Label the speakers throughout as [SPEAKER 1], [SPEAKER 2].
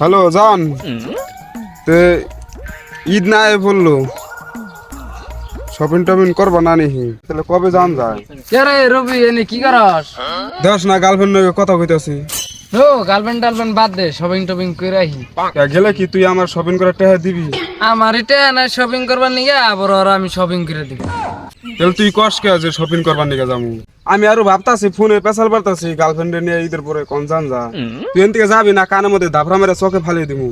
[SPEAKER 1] Hello জান। তে ঈদ না এ বলল। শপিং টপিং করবা না নিহি? তাহলে কবে যান যায়?
[SPEAKER 2] কে রে রবি এনে কি করস?
[SPEAKER 1] দেখ না গার্লফ্রেন্ড নিয়ে কথা কইতাছি।
[SPEAKER 2] ও গার্লফ্রেন্ড টার্লফ্রেন্ড বাদ দে শপিং টপিং করে আহি।
[SPEAKER 1] গেলে কি তুই আমার শপিং করে টেহা দিবি?
[SPEAKER 2] আমার এটা না শপিং করবার নিয়ে আবার আমি শপিং করে দিব।
[SPEAKER 1] তাহলে তুই কস কে যে শপিং করবার নিকে যাব? আমি আরও ভাবতাছি ফোনে পেশাল পারতাছি গার্লফ্রেন্ড নিয়ে ঈদের পরে কোন যান যা। তুই এন থেকে যাবি না কানের মধ্যে ধাপড়া মেরে চোখে ফালিয়ে দিমু।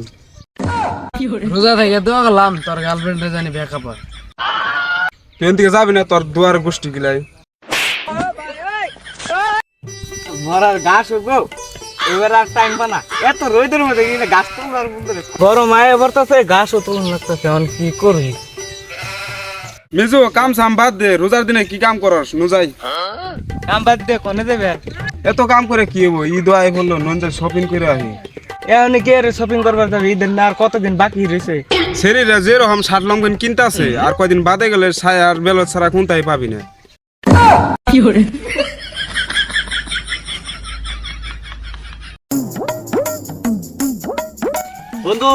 [SPEAKER 2] রোজা থেকে দোয়া গেলাম তোর গার্লফ্রেন্ডে জানি বেকা
[SPEAKER 1] তুই এন থেকে যাবি না তোর দুয়ার গোষ্ঠী গিলাই।
[SPEAKER 3] মরার ঘাস উগো এবার আর টাইম পানা এত রোদের মধ্যে গিয়ে গাছ তোলার মধ্যে গরম আয় বর্তাছে ঘাসও তুলন লাগতেছে এখন কি করি
[SPEAKER 1] মিজু কাম সাম বাদ দে রোজার দিনে কি কাম করস? নুজাই।
[SPEAKER 3] কাম বাদ দিয়ে কোনে দেবে?
[SPEAKER 1] এত কাম করে কি হব ঈদ আয় বলল নন্দে শপিং করে আহি।
[SPEAKER 3] এখন কি শপিং করবার যাবে? ঈদের না আর কতদিন বাকি রয়েছে
[SPEAKER 1] শরীরে যেরকম শার্ট লঙ্গন কিনতাছে আর কয়দিন বাদে গেলে ছায় আর বেলত ছাড়া কোনটাই পাবি না।
[SPEAKER 3] বন্ধু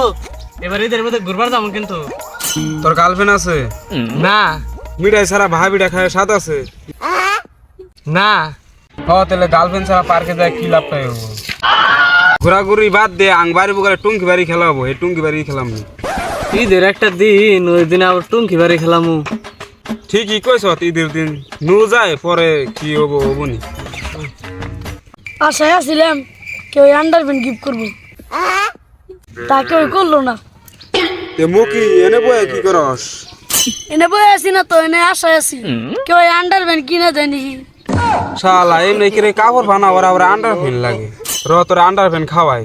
[SPEAKER 3] এবার ঈদের মধ্যে ঘুরবার যাব কিন্তু।
[SPEAKER 1] তোর গার্লফ্রেন্ড আছে?
[SPEAKER 2] না।
[SPEAKER 1] মিঠাই ছাড়া ভাবিটা খায় স্বাদ আছে?
[SPEAKER 2] না।
[SPEAKER 1] হ তাহলে গার্লফ্রেন্ড ছাড়া পার্কে যায় কি লাভ পাই হব? ঘোরাঘুরি বাদ দে আং বাড়ি বুকারে টুঙ্কি বাড়ি খেলা হব এই টুঙ্কি বাড়ি খেলাম। না
[SPEAKER 3] ঈদের একটা দিন ওই দিন আবার টুঙ্কি বাড়ি খেলামু।
[SPEAKER 1] ঠিকই কইস ঈদের দিন। নু যায় পরে কি হব হব নি
[SPEAKER 4] আশায় আসছিলাম কেউ আন্ডারপ্যান্ট গিফট করব। তা কেউ করল না।
[SPEAKER 1] তে মুকি এনে বয়ে কি করস?
[SPEAKER 4] এনে বয়ে আছি না তো এনে আশায় আছি। কেউ আন্ডারপ্যান্ট কিনে দেয় নাকি
[SPEAKER 1] শালা এমনি করে কাপড় ভানা ওরা আন্ডার ফ্যান লাগে। র তোর আন্ডার ফ্যান খাওয়াই।